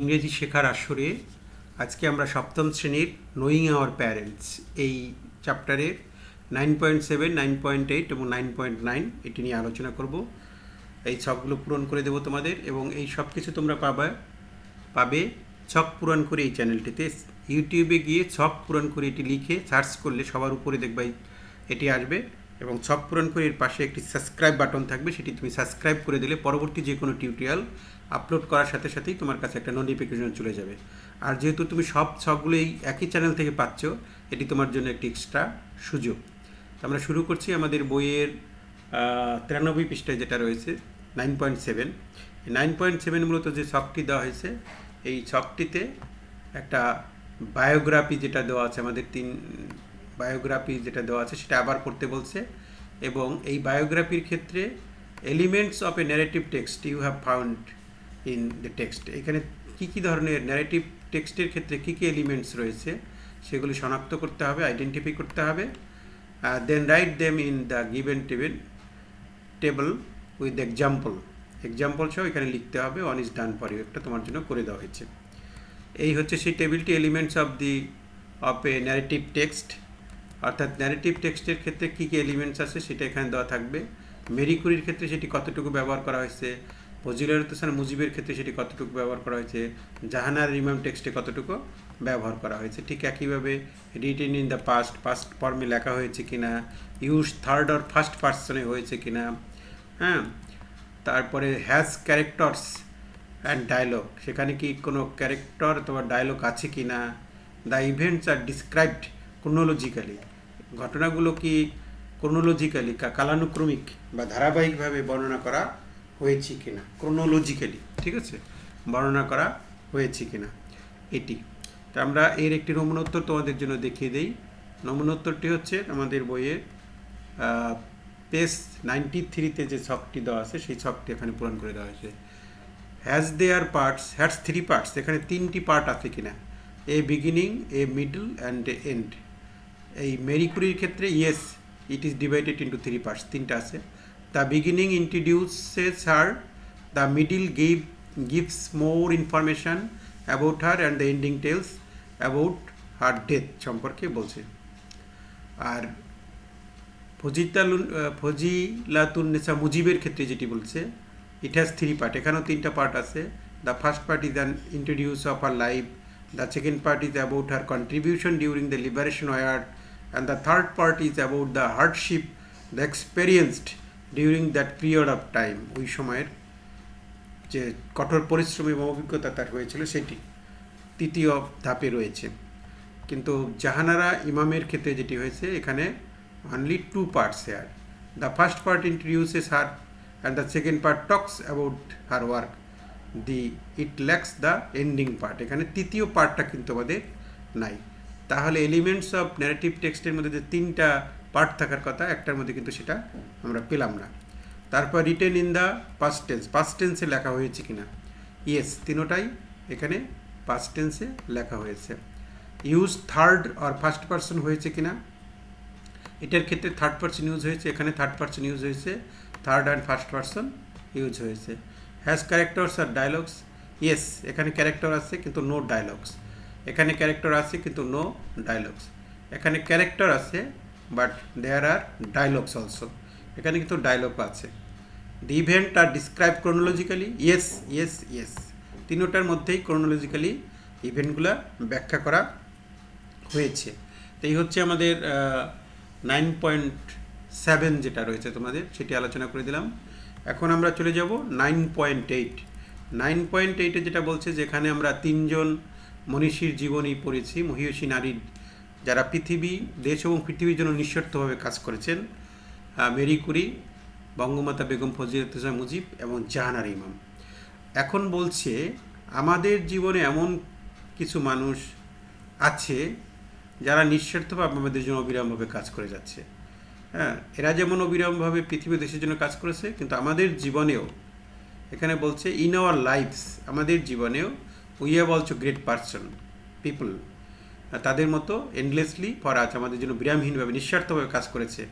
ইংরেজি শেখার আসরে আজকে আমরা সপ্তম শ্রেণির নোয়িং আওয়ার প্যারেন্টস এই চ্যাপ্টারের nine point seven nine point eight এবং নাইন পয়েন্ট নাইন এটি নিয়ে আলোচনা করব। এই ছকগুলো পূরণ করে দেবো তোমাদের এবং এই সব কিছু তোমরা পাবে পাবে ছক পূরণ করে এই চ্যানেলটিতে ইউটিউবে গিয়ে ছক পূরণ করে এটি লিখে সার্চ করলে সবার উপরে দেখবে এটি আসবে। এবং ছক পূরণ করে এর পাশে একটি সাবস্ক্রাইব বাটন থাকবে, সেটি তুমি সাবস্ক্রাইব করে দিলে পরবর্তী যে কোনো টিউটোরিয়াল আপলোড করার সাথে সাথেই তোমার কাছে একটা নোটিফিকেশন চলে যাবে। আর যেহেতু তুমি সব ছকগুলো এই একই চ্যানেল থেকে পাচ্ছ, এটি তোমার জন্য একটি এক্সট্রা সুযোগ। তো আমরা শুরু করছি আমাদের বইয়ের তিরানব্বই পৃষ্ঠায় যেটা রয়েছে nine point seven nine point seven মূলত যে ছকটি দেওয়া হয়েছে, এই ছকটিতে একটা বায়োগ্রাফি যেটা দেওয়া আছে আমাদের তিন বায়োগ্রাফি যেটা দেওয়া আছে, সেটা আবার পড়তে বলছে। এবং এই বায়োগ্রাফির ক্ষেত্রে elements of a narrative text you have found in the text এখানে কী কী ধরনের ন্যারেটিভ টেক্সটের ক্ষেত্রে কী কী এলিমেন্টস রয়েছে, সেগুলি শনাক্ত করতে হবে আইডেন্টিফাই করতে হবে then write them in the given table table with example example সহ এখানে লিখতে হবে অন ইজ ডান ফর একটা তোমার জন্য করে দেওয়া হয়েছে। এই হচ্ছে সেই টেবিলটি elements of the of a narrative text অর্থাৎ ন্যারেটিভ টেক্সটের ক্ষেত্রে কী কী এলিমেন্টস আছে সেটা এখানে দেওয়া থাকবে। মেরিকুরির ক্ষেত্রে সেটি কতটুকু ব্যবহার করা হয়েছে? ফজিলার হোসেন মুজিবের ক্ষেত্রে সেটি কতটুকু ব্যবহার করা হয়েছে? জাহানার ইমাম টেক্সটে কতটুকু ব্যবহার করা হয়েছে? ঠিক একইভাবে written in the past past ফর্মে লেখা হয়েছে কিনা? ইউজ থার্ড অর ফার্স্ট পার্সনে হয়েছে কিনা? হ্যাঁ? তারপরে হ্যাজ ক্যারেক্টার্স অ্যান্ড ডায়লগ সেখানে কি কোনো ক্যারেক্টার অথবা ডায়লগ আছে কি না the events are described chronologically ঘটনাগুলো কি ক্রোনোলজিক্যালি কালানুক্রমিক বা ধারাবাহিকভাবে বর্ণনা করা হয়েছে কিনা? ক্রোনোলজিক্যালি ঠিক আছে? বর্ণনা করা হয়েছে কিনা? এটি। তো আমরা এর একটি নমুনোত্তর তোমাদের জন্য দেখিয়ে দেই। নমুনোত্তরটি হচ্ছে আমাদের বইয়ের পেজ নাইনটি থ্রিতে যে ছকটি দেওয়া আছে, সেই ছকটি এখানে পূরণ করে দেওয়া হয়েছে। Has their parts has three parts এখানে তিনটি পার্ট আছে কিনা? A beginning a middle and a end এই মেরিকুরির ক্ষেত্রে yes it is divided into three parts তিনটা আছে। The beginning introduces her the middle give gives more information about her and the ending tells about her death সম্পর্কে বলছে। আর ফজিতালুন ফজিলাতুন্নেসা মুজিবের ক্ষেত্রে যেটি বলছে ইট হ্যাজ থ্রি পার্ট এখানেও তিনটা পার্ট আছে। The first part is an introduce of her life the second part is about her contribution during the liberation war and the third part is about the hardship the experienced during that period of time ওই সময়ের যে কঠোর পরিশ্রম এবং অভিজ্ঞতা তার হয়েছিল সেটি। তৃতীয় ধাপে রয়েছে। কিন্তু জাহানারা ইমামের ক্ষেত্রে যেটি হয়েছে, এখানে only two parts here the first part introduces her and the second part talks about her work the it lacks the ending part এখানে তৃতীয় পার্টটা কিন্তু আমাদের নাই। তাহলে এলিমেন্টস অফ ন্যারেটিভ টেক্সটের মধ্যে যে তিনটা পার্ট থাকার কথা, একটার মধ্যে কিন্তু সেটা আমরা পেলাম না। তারপর written in the past tense past টেন্সে লেখা হয়েছে কিনা? ইয়েস তিনোটাই এখানে পাস্ট টেন্সে লেখা হয়েছে। Use third or first person হয়েছে কিনা? এটার ক্ষেত্রে থার্ড পার্সন ইউজ হয়েছে, এখানে থার্ড পার্সন ইউজ হয়েছে third and first person use হয়েছে। Has characters or dialogues yes এখানে ক্যারেক্টার আছে, কিন্তু নো ডায়লগস এখানে ক্যারেক্টার আছে কিন্তু নো ডায়লগস এখানে ক্যারেক্টার আছে but there are dialogues also এখানে কিন্তু ডায়লগ আছে। The event are describe chronologically yes yes yes তিনোটার মধ্যেই ক্রোনোলজিক্যালি ইভেন্টগুলো ব্যাখ্যা করা হয়েছে। তো এই হচ্ছে আমাদের নাইন পয়েন্ট সেভেন যেটা রয়েছে তোমাদের, সেটি আলোচনা করে দিলাম। এখন আমরা চলে যাব nine point eight nine point এইটে যেটা বলছে, যেখানে আমরা তিনজন মনীষীর জীবনী পড়েছি, মহিষী নারীর যারা পৃথিবী, দেশ এবং পৃথিবীর জন্য নিঃস্বার্থভাবে কাজ করেছেন মেরি কুরি, বঙ্গমাতা বেগম ফজিলত মুজিব এবং জাহানার ইমাম। এখন বলছে, আমাদের জীবনে এমন কিছু মানুষ আছে যারা নিঃস্বার্থভাবে আমাদের জন্য অবিরামভাবে কাজ করে যাচ্ছে। হ্যাঁ এরা যেমন অবিরামভাবে পৃথিবী দেশের জন্য কাজ করেছে, কিন্তু আমাদের জীবনেও এখানে বলছে ইন আওয়ার লাইফস আমাদের জীবনেও we have also great person people তাদের মতো এন্ডলেসলি ফর আজ আমাদের জন্য বিরামহীনভাবে নিঃস্বার্থভাবে কাজ করেছে।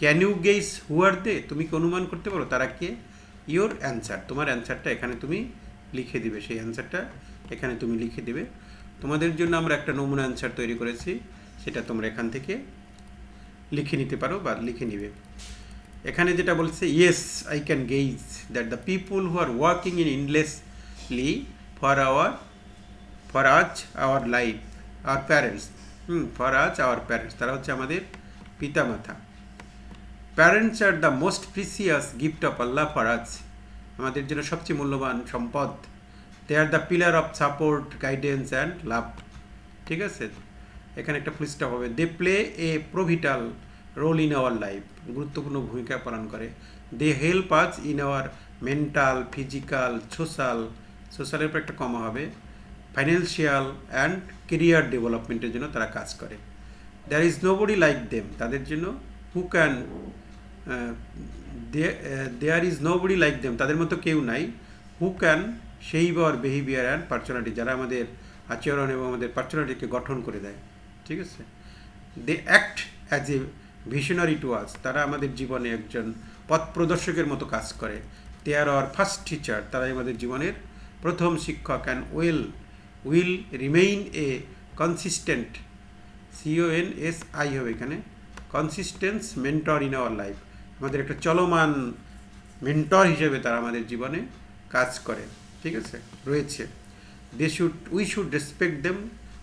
Can you guess who are they তুমি কি অনুমান করতে পারো? তারা কে? ইওর অ্যান্সার তোমার অ্যান্সারটা এখানে তুমি লিখে দিবে। সেই অ্যান্সারটা এখানে তুমি লিখে দেবে। তোমাদের জন্য আমরা একটা নমুনা অ্যান্সার তৈরি করেছি। সেটা তোমরা এখান থেকে লিখে নিতে পারো বা লিখে নিবে। এখানে যেটা বলছে yes I can gauge that the people who are working in endlessly for our for us our life our parents whom for us our parents তারা হচ্ছে আমাদের পিতামাতা। Parents are the most precious gift of Allah for us আমাদের জন্য সবচেয়ে মূল্যবান সম্পদ। They are the pillar of support guidance and love ঠিক আছে? এখানে একটা ফুলস্টপ হবে। They play a pivotal role in our life গুরুত্বপূর্ণ ভূমিকা পালন করে। They help us in our mental physical social সোশ্যালের উপর কমা হবে। ফাইন্যান্সিয়াল অ্যান্ড কেরিয়ার ডেভেলপমেন্টের জন্য তারা কাজ করে। There is nobody like them তাদের জন্য who can there is nobody like them তাদের মতো কেউ নাই। হু ক্যান সেই বর বিহেভিয়ার অ্যান্ড পার্সোনালিটি যারা আমাদের আচরণ এবং আমাদের পার্সোনালিটিকে গঠন করে দেয়। ঠিক আছে? They act as a visionary to us তারা আমাদের জীবনে একজন পথ প্রদর্শকের মতো কাজ করে। They are our first teacher তারা আমাদের জীবনের প্রথম শিক্ষক and well will remain a consistent C O N S I হবে এখানে consistence mentor in our life আমাদের একটা চলমান মেন্টর হিসেবে তারা আমাদের জীবনে কাজ করে, ঠিক আছে? রয়েছে। They should we should respect them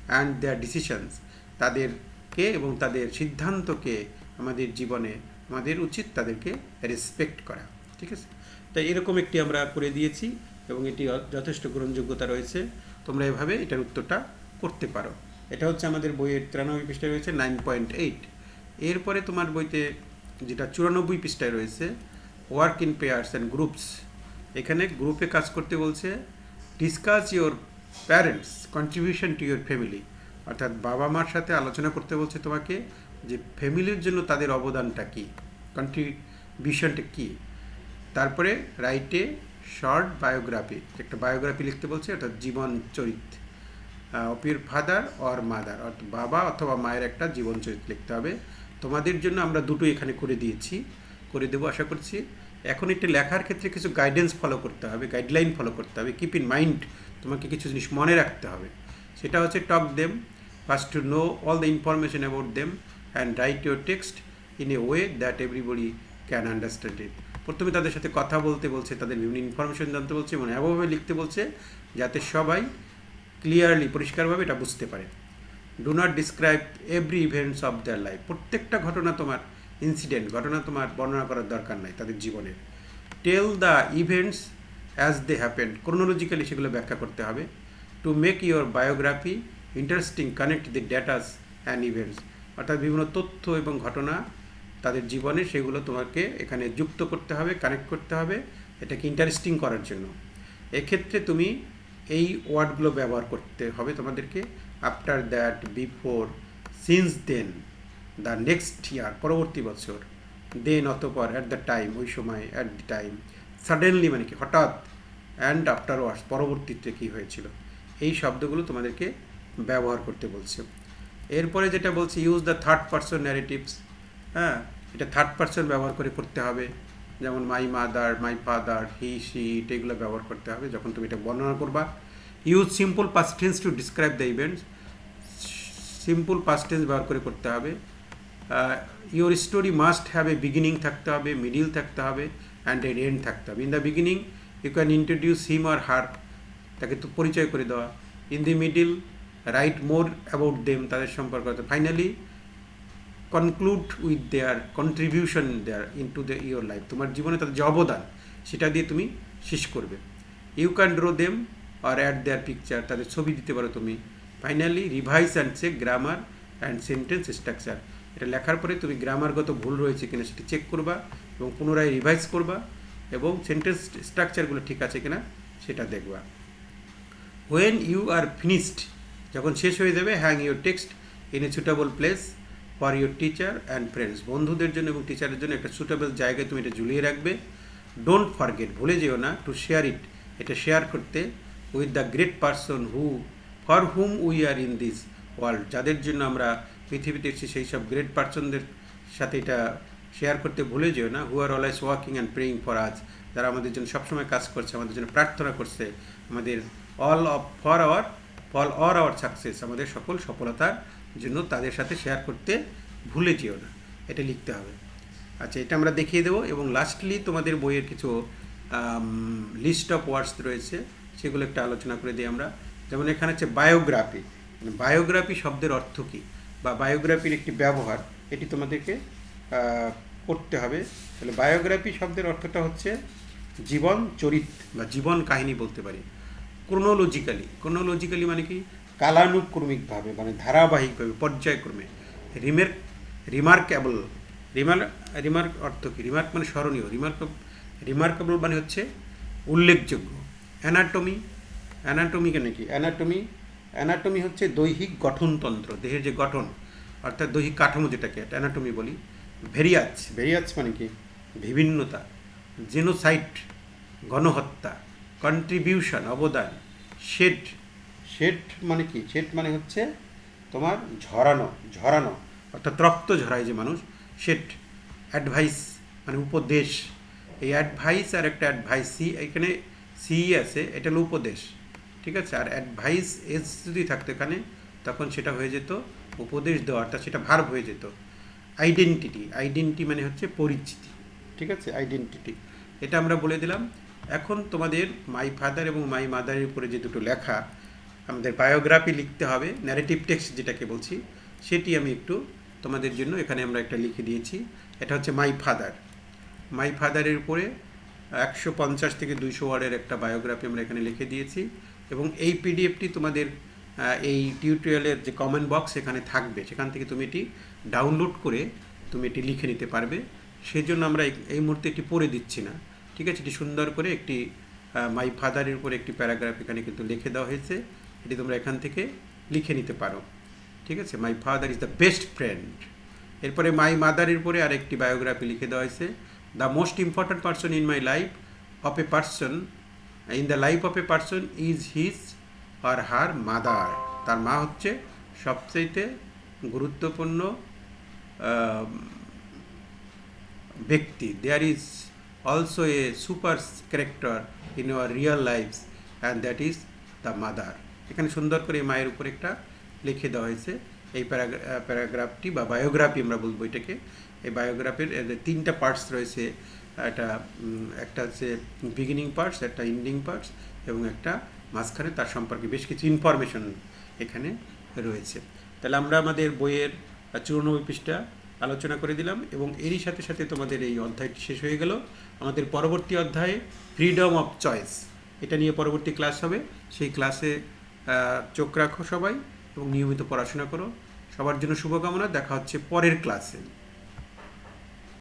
and their decisions তাদেরকে এবং তাদের সিদ্ধান্তকে আমাদের জীবনে, আমাদের উচিত তাদেরকে রেসপেক্ট করা, ঠিক আছে? তাই এরকম একটি আমরা করে দিয়েছি। এবং এটি যথেষ্ট গ্রহণযোগ্যতা রয়েছে। তোমরা এভাবে এটার উত্তরটা করতে পারো। এটা হচ্ছে আমাদের বইয়ের তিরানব্বই পৃষ্ঠায় রয়েছে নাইন পয়েন্ট এইট এরপরে তোমার বইতে যেটা চুরানব্বই পৃষ্ঠায় রয়েছে work in pairs and groups এখানে গ্রুপে কাজ করতে বলছে discuss your parents contribution to your family অর্থাৎ বাবা মার সাথে আলোচনা করতে বলছে তোমাকে যে ফ্যামিলির জন্য তাদের অবদানটা কী কন্ট্রিবিউশনটা কী। তারপরে রাইটে শর্ট বায়োগ্রাফি, একটা বায়োগ্রাফি লিখতে বলছে অর্থাৎ জীবন চরিত। Of your father or mother অর্থাৎ বাবা অথবা মায়ের একটা জীবন চরিত্র লিখতে হবে। তোমাদের জন্য আমরা দুটো এখানে করে দিয়েছি, করে দেবো আশা করছি। এখন একটি লেখার ক্ষেত্রে কিছু গাইডেন্স ফলো করতে হবে গাইডলাইন ফলো করতে হবে। কিপ ইন মাইন্ড তোমাকে কিছু জিনিস মনে রাখতে হবে। সেটা হচ্ছে talk them first to know all the information about them and write your text in a way that everybody can understand it প্রথমে তাদের সাথে কথা বলতে বলছে, তাদের বিভিন্ন ইনফরমেশন জানতে বলছে এবং এমনভাবে লিখতে বলছে যাতে সবাই ক্লিয়ারলি পরিষ্কারভাবে এটা বুঝতে পারে। Do not describe every events of their life প্রত্যেকটা ঘটনা তোমার ইনসিডেন্ট ঘটনা তোমার বর্ণনা করার দরকার নাই তাদের জীবনের। Tell the events as they happen chronologically সেগুলো ব্যাখ্যা করতে হবে। To make your biography interesting connect the dates and events অর্থাৎ বিভিন্ন তথ্য এবং ঘটনা তাদের জীবনে সেগুলো তোমাকে এখানে যুক্ত করতে হবে কানেক্ট করতে হবে, এটাকে ইন্টারেস্টিং করার জন্য। এক্ষেত্রে তুমি এই ওয়ার্ডগুলো ব্যবহার করতে হবে তোমাদেরকে after that before since then the next year পরবর্তী বছর দেন অতপর অ্যাট দ্য টাইম ওই সময় অ্যাট দ্য টাইম সাডেনলি মানে কি, হঠাৎ অ্যান্ড আফটার ওয়ার্স পরবর্তীতে কী হয়েছিল? এই শব্দগুলো তোমাদেরকে ব্যবহার করতে বলছে। এরপরে যেটা বলছে use the third person narratives হ্যাঁ? এটা থার্ড পার্সন ব্যবহার করে করতে হবে। যেমন my mother my father he she it এগুলো ব্যবহার করতে হবে যখন তুমি এটা বর্ণনা করবা। Use simple past tense to describe the events simple past tense ব্যবহার করে করতে হবে। Your story must have a beginning থাকতে হবে মিডিল থাকতে হবে অ্যান্ড এর এন্ড থাকতে হবে। In the beginning you can introduce him or her তাকে তো পরিচয় করে দেওয়া। In the middle write more about them তাদের সম্পর্কে। Finally conclude with their contribution their into the your life তোমার জীবনে তাদের যে অবদান, সেটা দিয়ে তুমি শেষ করবে। You can draw them or add their picture তাদের ছবি দিতে পারো তুমি। Finally revise and check grammar and sentence structure এটা লেখার পরে তুমি গ্রামারগত ভুল রয়েছে কিনা সেটি চেক করবা এবং পুনরায় রিভাইজ করবা এবং সেন্টেন্স স্ট্রাকচারগুলো ঠিক আছে কিনা সেটা দেখবা। ওয়েন ইউ আর ফিনিশড যখন শেষ হয়ে যাবে hang your text in a suitable place for your teacher and friends বন্ধুদের জন্য এবং টিচারের জন্য একটা সুটেবল জায়গায় তুমি এটা ঝুলিয়ে রাখবে। ডোন্ট ফরগেট ভুলে যেও না টু শেয়ার ইট এটা শেয়ার করতে with the great person who for whom we are in this world যাদের জন্য আমরা পৃথিবীতে এসেছি, সেই সব গ্রেট পারসনদের সাথে এটা শেয়ার করতে ভুলে যেও না। Who are always working and praying for us যারা আমাদের জন্য সবসময় কাজ করছে, আমাদের জন্য প্রার্থনা করছে, আমাদের all of for our fall or our success আমাদের সকল সফলতার জন্য তাদের সাথে শেয়ার করতে ভুলে যেও না। এটা লিখতে হবে। আচ্ছা এটা আমরা দেখিয়ে দেবো এবং লাস্টলি তোমাদের বইয়ের কিছু লিস্ট অফ ওয়ার্ডস রয়েছে, সেগুলো একটা আলোচনা করে দিই আমরা। যেমন এখানে হচ্ছে বায়োগ্রাফি বায়োগ্রাফি শব্দের অর্থ কী? বা বায়োগ্রাফির একটি ব্যবহার, এটি তোমাদেরকে করতে হবে। তাহলে বায়োগ্রাফি শব্দের অর্থটা হচ্ছে জীবন চরিত বা জীবন কাহিনী বলতে পারি। ক্রোনোলজিক্যালি ক্রোনোলজিক্যালি মানে কি? কালানুক্রমিকভাবে মানে ধারাবাহিকভাবে, পর্যায়ক্রমে, রিমের, রিমার্কেবল, রিমার, রিমার্ক অর্থ কী? রিমার্ক মানে স্মরণীয়, রিমার্ক, রিমার্কেবল মানে হচ্ছে উল্লেখযোগ্য। অ্যানাটমি অ্যানাটমি কেন কি? অ্যানাটমি অ্যানাটমি হচ্ছে দৈহিক গঠনতন্ত্র, দেহের যে গঠন, অর্থাৎ দৈহিক কাঠামো যেটাকে অ্যানাটমি বলি, ভেরিয়াজ। ভেরিয়াজ মানে কি? বিভিন্নতা জেনোসাইট, গণহত্যা, কন্ট্রিবিউশন, অবদান, শেড শেড মানে কি? শেড মানে হচ্ছে তোমার ঝরানো ঝরানো। অর্থাৎ রক্ত ঝরায় যে মানুষ শেড অ্যাডভাইস মানে উপদেশ। এই অ্যাডভাইস আর একটা অ্যাডভাইস, সি, এখানে সি আছে, এটা হলো উপদেশ। ঠিক আছে? আর অ্যাডভাইস এস যদি থাকতো এখানে, তখন সেটা হয়ে যেত উপদেশ দেওয়া, অর্থাৎ সেটা ভার্ব হয়ে যেত। আইডেন্টিটি আইডেন্টি মানে হচ্ছে পরিচিতি। ঠিক আছে? আইডেন্টিটি এটা আমরা বলে দিলাম। এখন তোমাদের মাই ফাদার এবং মাই মাদারের উপরে যে দুটো লেখা আমাদের বায়োগ্রাফি লিখতে হবে ন্যারেটিভ টেক্সট যেটাকে বলছি, সেটি আমি একটু তোমাদের জন্য এখানে আমরা একটা লিখে দিয়েছি। এটা হচ্ছে মাই ফাদার মাই ফাদারের উপরে একশো পঞ্চাশ থেকে দুইশো ওয়ার্ডের একটা বায়োগ্রাফি আমরা এখানে লিখে দিয়েছি এবং এই পিডিএফটি তোমাদের এই টিউটোরিয়ালের যে কমেন্ট বক্স এখানে থাকবে, সেখান থেকে তুমি এটি ডাউনলোড করে তুমি এটি লিখে নিতে পারবে। সেজন্য আমরা এই- এই মুহূর্তে এটি পড়ে দিচ্ছি না, ঠিক আছে? এটি সুন্দর করে একটি মাই ফাদারের উপরে একটি প্যারাগ্রাফ এখানে কিন্তু লিখে দেওয়া হয়েছে। এটি তোমরা এখান থেকে লিখে নিতে পারো। ঠিক আছে? My father is the best friend এরপরে মাই মাদারের উপরে আরেকটি বায়োগ্রাফি লিখে দেওয়া হয়েছে। The most important person in my life of a person in the life of a person is his or her mother তার মা হচ্ছে সবচাইতে গুরুত্বপূর্ণ ব্যক্তি। There is also a super character in our real lifes and that is the mother এখানে সুন্দর করে মায়ের উপর একটা লিখে দেওয়া হয়েছে। এই প্যারাগ্রা প্যারাগ্রাফটি বা বায়োগ্রাফি আমরা বলব এটাকে। এই বায়োগ্রাফির তিনটা পার্টস রয়েছে, একটা একটা হচ্ছে বিগিনিং পার্টস একটা এন্ডিং পার্টস এবং একটা মাঝখানে তার সম্পর্কে বেশ কিছু ইনফরমেশন এখানে রয়েছে। তাহলে আমরা আমাদের বইয়ের চুরানব্বই পৃষ্ঠা আলোচনা করে দিলাম এবং এরই সাথে সাথে তোমাদের এই অধ্যায়টি শেষ হয়ে গেল। আমাদের পরবর্তী অধ্যায়ে ফ্রিডম অফ চয়েস এটা নিয়ে পরবর্তী ক্লাস হবে। সেই ক্লাসে চোখ রাখো সবাই এবং নিয়মিত পড়াশোনা করো। সবার জন্য শুভকামনা। দেখা হচ্ছে পরের ক্লাসে